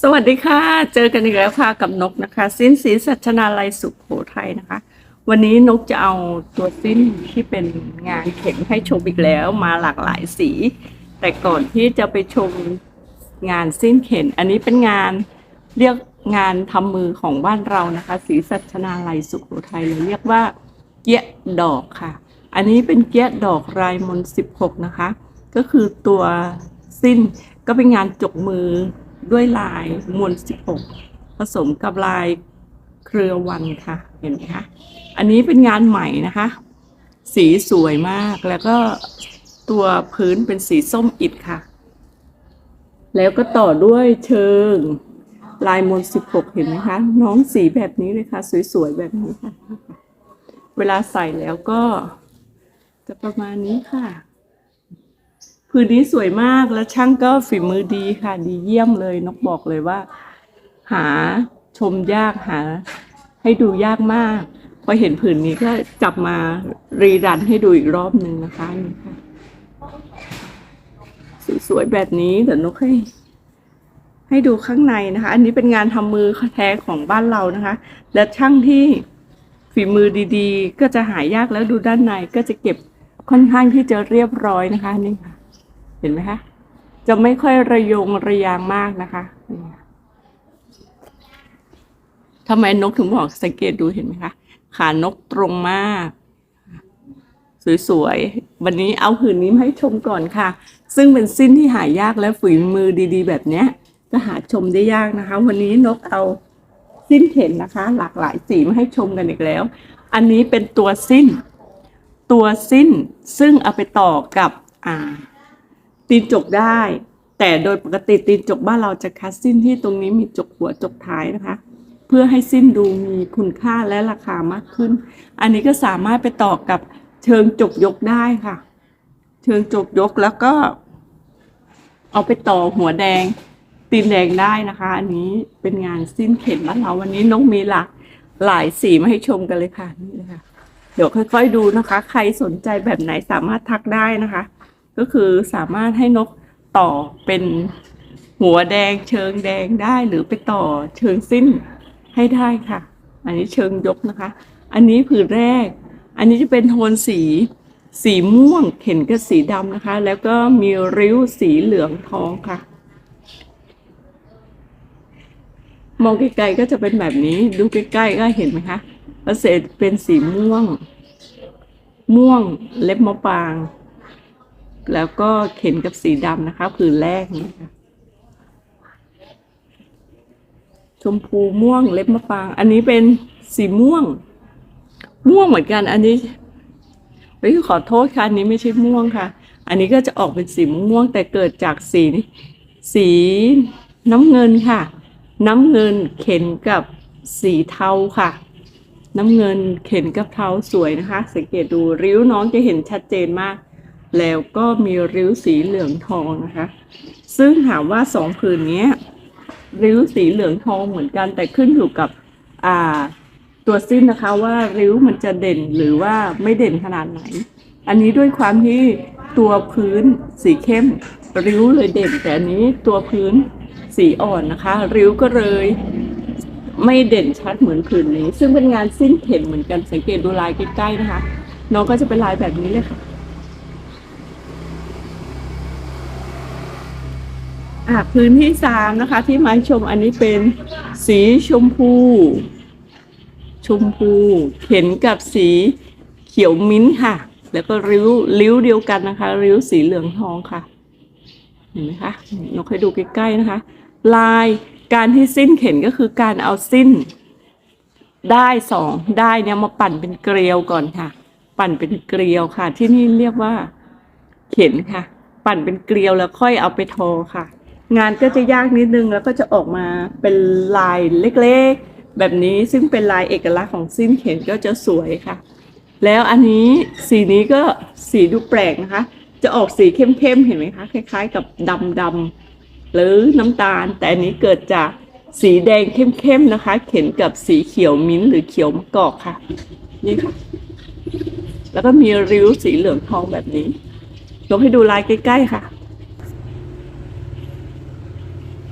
สวัสดีค่ะ เจอกันอีกแล้วค่ะกับนกนะคะ สิ้นสีสัชนาลัยสุขโขทัยนะคะ วันนี้นกจะเอาตัวสิ้นที่เป็นงานเข็มให้ชมอีกแล้วมาหลากหลายสี แต่ก่อนที่จะไปชมงานสิ้นเข็นอันนี้เป็นงานเรียกงานทำมือของบ้านเรานะคะ สีสัชนาลัยสุขโขทัยเราเรียกว่าเกี้ยดอกค่ะ อันนี้เป็นเกี้ยดอกรายมนสิบหกนะคะ ก็คือตัวสิ้นก็เป็นงานจกมือ ด้วยลายมวล 16 ผสมกับลายเครือวันค่ะ เห็นไหมคะ อันนี้เป็นงานใหม่นะคะ สีสวยมาก แล้วก็ตัวพื้นเป็นสีส้มอิฐค่ะ แล้วก็ต่อด้วยเชิง ลายมวล16เห็นไหมคะ น้องสีแบบนี้เลยค่ะ สวยๆ แบบนี้ค่ะ เวลาใส่แล้วก็จะประมาณนี้ค่ะ พื้นนี้สวยมากและช่างก็ฝีมือดีค่ะ ดีเยี่ยมเลยนกบอกเลยว่า หาชมยากหา ให้ดูยากมากพอเห็นผืนนี้ก็จับมารีรันให้ดูอีกรอบหนึ่งนะคะนี่ค่ะสวยๆแบบนี้เดี๋ยวนกให้ให้ดูข้างในนะคะ อันนี้เป็นงานทำมือแท้ของบ้านเรานะคะ และช่างที่ฝีมือดีๆ ก็จะหายากแล้วดูด้านในก็จะเก็บค่อนข้างที่จะเรียบร้อยนะคะนี่ค่ะ เห็นไหมคะ จะไม่ค่อยระยงระยางมากนะคะทำไมนกถึงบอกสังเกตดูเห็นไหมคะขานกตรงมาก สวยๆ วันนี้เอาผืนนี้มาให้ชมก่อนค่ะ ซึ่งเป็นสิ้นที่หายากและฝีมือดีๆ แบบเนี้ยจะหาชมได้ยากนะคะ วันนี้นกเอาสิ้นเข็นนะคะ หลากหลายสีมาให้ชมกันอีกแล้ว อันนี้เป็นตัวสิ้น ตัวสิ้นซึ่งเอาไปต่อกับอ่า ตีนจกได้ แต่โดยปกติตีนจกบ้านเราจะคัดสิ้นที่ตรงนี้มีจกหัวจกท้ายนะคะ เพื่อให้สิ้นดูมีคุณค่าและราคามากขึ้น อันนี้ก็สามารถไปต่อกับเชิงจกยกได้ค่ะ เชิงจกยกแล้วก็ เอาไปต่อหัวแดงตีนแดงได้นะคะ อันนี้เป็นงานสิ้นเข็มบ้านเราวันนี้นกมีหลากหลายสีมาให้ชมกันเลยค่ะนี่เลยค่ะเดี๋ยวค่อย ๆ ดูนะคะ ใครสนใจแบบไหนสามารถทักได้นะคะ ก็คือสามารถให้นกต่อเป็นหัวแดงเชิงแดงได้หรือไปต่อเชิงสิ้นให้ได้ค่ะ อันนี้เชิงยกนะคะ อันนี้ผืนแรก อันนี้จะเป็นโทนสีสีม่วงเข็นกับสีดำนะคะ แล้วก็มีริ้วสีเหลืองทองค่ะ มองไกลๆก็จะเป็นแบบนี้ ดูใกล้ๆก็เห็นไหมคะแล้วเศษเป็นสีม่วง ม่วงเล็บมะปาง แล้วก็เข็นกับสีดำนะคะผืนแรกนี้ค่ะชมพูม่วงเล็บมะปราง อันนี้เป็นสีม่วง ม่วงเหมือนกัน อันนี้เฮ้ยขอโทษค่ะอันนี้ไม่ใช่ม่วงค่ะ อันนี้ก็จะออกเป็นสีม่วงแต่เกิดจากสีสีน้ำเงินค่ะ น้ำเงินเข็นกับสีเทาค่ะ น้ำเงินเข็นกับเทาสวยนะคะ สังเกตดูริ้วน้องจะเห็นชัดเจนมาก แล้วก็มีริ้วสีเหลืองทองนะคะ ซึ่งถามว่าสองผืนนี้ริ้วสีเหลืองทองเหมือนกัน แต่ขึ้นอยู่กับอ่าตัวสิ้นนะคะว่าริ้วมันจะเด่นหรือว่าไม่เด่นขนาดไหน อันนี้ด้วยความที่ตัวพื้นสีเข้มริ้วเลยเด่น แต่อันนี้ตัวพื้นสีอ่อนนะคะ ริ้วก็เลยไม่เด่นชัดเหมือนผืนนี้ ซึ่งเป็นงานสิ้นเข็มเหมือนกันสังเกตดูลายใกล้ๆนะคะ น้องก็จะเป็นลายแบบนี้เลยค่ะ อะพื้นที่สามนะคะ ที่มาชมอันนี้เป็นสีชมพู ชมพู เข็นกับสีเขียวมิ้นค่ะ แล้วก็ริ้วริ้วเดียวกันนะคะ ริ้วสีเหลืองทองค่ะ เห็นไหมคะนกให้ดูใกล้ๆนะคะ ลายการที่สิ้นเข็นก็คือการเอาสิ้น ได้สองได้เนี่ยมาปั่นเป็นเกลียวก่อนค่ะ ปั่นเป็นเกลียวค่ะ ที่นี่เรียกว่า เข็นค่ะ ปั่นเป็นเกลียวแล้วค่อยเอาไปทอค่ะ งานก็จะยากนิดนึงแล้วก็จะออกมาเป็นลายเล็กๆ แบบนี้ซึ่งเป็นลายเอกลักษณ์ของสิ้นเข็นก็จะสวยค่ะ แล้วอันนี้สีนี้ก็สีดูแปลกนะคะ จะออกสีเข้มๆเห็นไหมคะคล้ายๆ กับดำๆหรือน้ำตาล แต่อันนี้เกิดจากสีแดงเข้มๆนะคะ เข็นกับสีเขียวมิ้นท์หรือเขียวมะกอกค่ะนี่ค่ะ แล้วก็มีริ้วสีเหลืองทองแบบนี้ลองให้ดูลายใกล้ๆค่ะ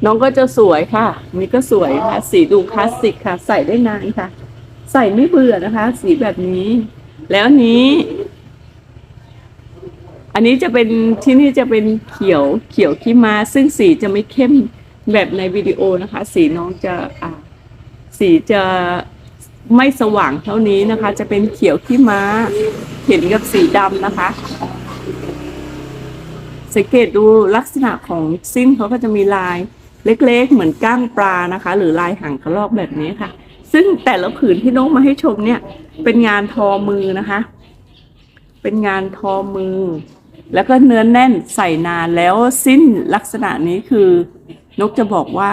น้องก็จะสวยค่ะ นี่ก็สวยค่ะ สีดูคลาสสิกค่ะ ใส่ได้นานค่ะ ใส่ไม่เบื่อนะคะ สีแบบนี้ แล้วนี้ อันนี้จะเป็นที่นี่จะเป็นเขียวเขียวขี้มาซึ่งสีจะไม่เข้มแบบในวิดีโอนะคะ สีน้องจะอ่าสีจะไม่สว่างเท่านี้นะคะ จะเป็นเขียวขี้ม้า เห็นกับสีดำนะคะ สังเกตดูลักษณะของสิ้นเขาก็จะมีลาย เล็กๆ เหมือนก้างปลานะคะ หรือลายหางกระรอกแบบนี้ค่ะ ซึ่งแต่ละผืนที่น้องมาให้ชมเนี่ย เป็นงานทอมือนะคะ เป็นงานทอมือ แล้วก็เนื้อแน่นใส่นานแล้วสิ้นลักษณะนี้คือนกจะบอกว่า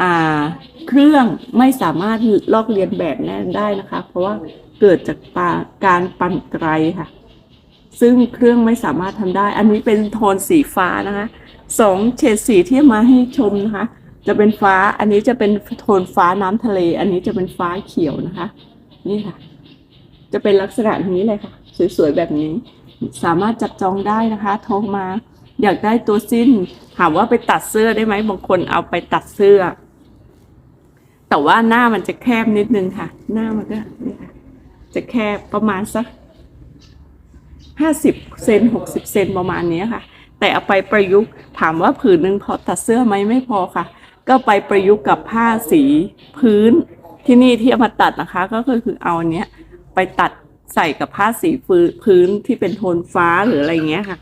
อ่าเครื่องไม่สามารถลอกเลียนแบบแน่นได้นะคะ เพราะว่าเกิดจากปาการปั่นไกลค่ะ ซึ่งเครื่องไม่สามารถทำได้ อันนี้เป็นโทนสีฟ้านะคะ สองเฉดสีที่มาให้ชมนะคะ จะเป็นฟ้าอันนี้จะเป็นโทนฟ้าน้ำทะเล อันนี้จะเป็นฟ้าเขียวนะคะ นี่ค่ะ จะเป็นลักษณะนี้เลยค่ะ สวยๆแบบนี้ สามารถจับจองได้นะคะ โทรมา อยากได้ตัวสิ้น ถามว่าไปตัดเสื้อได้ไหมบางคนเอาไปตัดเสื้อ แต่ว่าหน้ามันจะแคบนิดนึงค่ะ หน้ามันก็นี่ค่ะจะแคบประมาณสัก ห้าสิบเซนหกสิบเซนประมาณนี้ค่ะ แต่เอาไปประยุกต์ถามว่าผืนหนึ่งพอตัดเสื้อไหมไม่พอค่ะ ก็ไปประยุกต์กับผ้าสีพื้นที่นี่ที่เอามาตัดนะคะ ก็คือเอาอันเนี้ยไปตัดใส่กับผ้าสีพื้นที่เป็นโทนฟ้าหรืออะไรเงี้ยค่ะ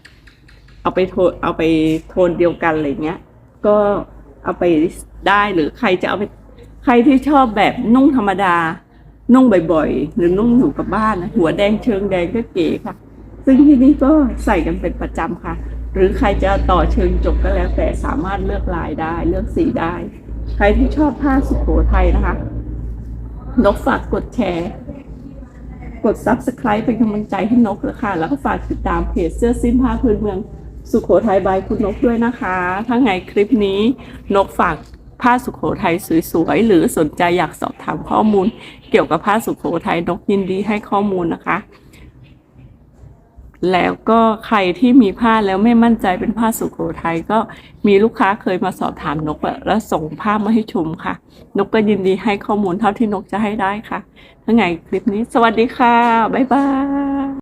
เอาไปโทนเอาไปโทนเดียวกันอะไรเงี้ย ก็เอาไปได้หรือใครจะเอาไปใครที่ชอบแบบนุ่งธรรมดา นุ่งบ่อยๆ หรือนุ่งอยู่กับบ้านนะหัวแดงเชิงแดงก็เก๋ค่ะ ซึ่งที่นี่ก็ใส่กันเป็นประจำค่ะ หรือใครจะต่อเชิงจบก็แล้วแต่สามารถเลือกลายได้เลือกสีได้ ใครที่ชอบผ้าสุโขทัยนะคะ นกฝากกดแชร์ กด subscribe เป็นกำลังใจให้นกเลยค่ะ แล้วก็ฝากติดตามเพจเสื้อสิ้นผ้าพื้นเมืองสุโขทัยบายคุณนกด้วยนะคะ ถ้าไงคลิปนี้นกฝากผ้าสุโขทัยสวยๆ หรือสนใจอยากสอบถามข้อมูล เกี่ยวกับผ้าสุโขทัยนกยินดีให้ข้อมูลนะคะ แล้วก็ใครที่มีผ้าแล้วไม่มั่นใจเป็นผ้าสุโขทัยก็มีลูกค้าเคยมาสอบถามนกแล้วส่งผ้ามาให้ชมค่ะ นกก็ยินดีให้ข้อมูลเท่าที่นกจะให้ได้ค่ะทั้งไงคลิปนี้ สวัสดีค่ะ บ๊ายบาย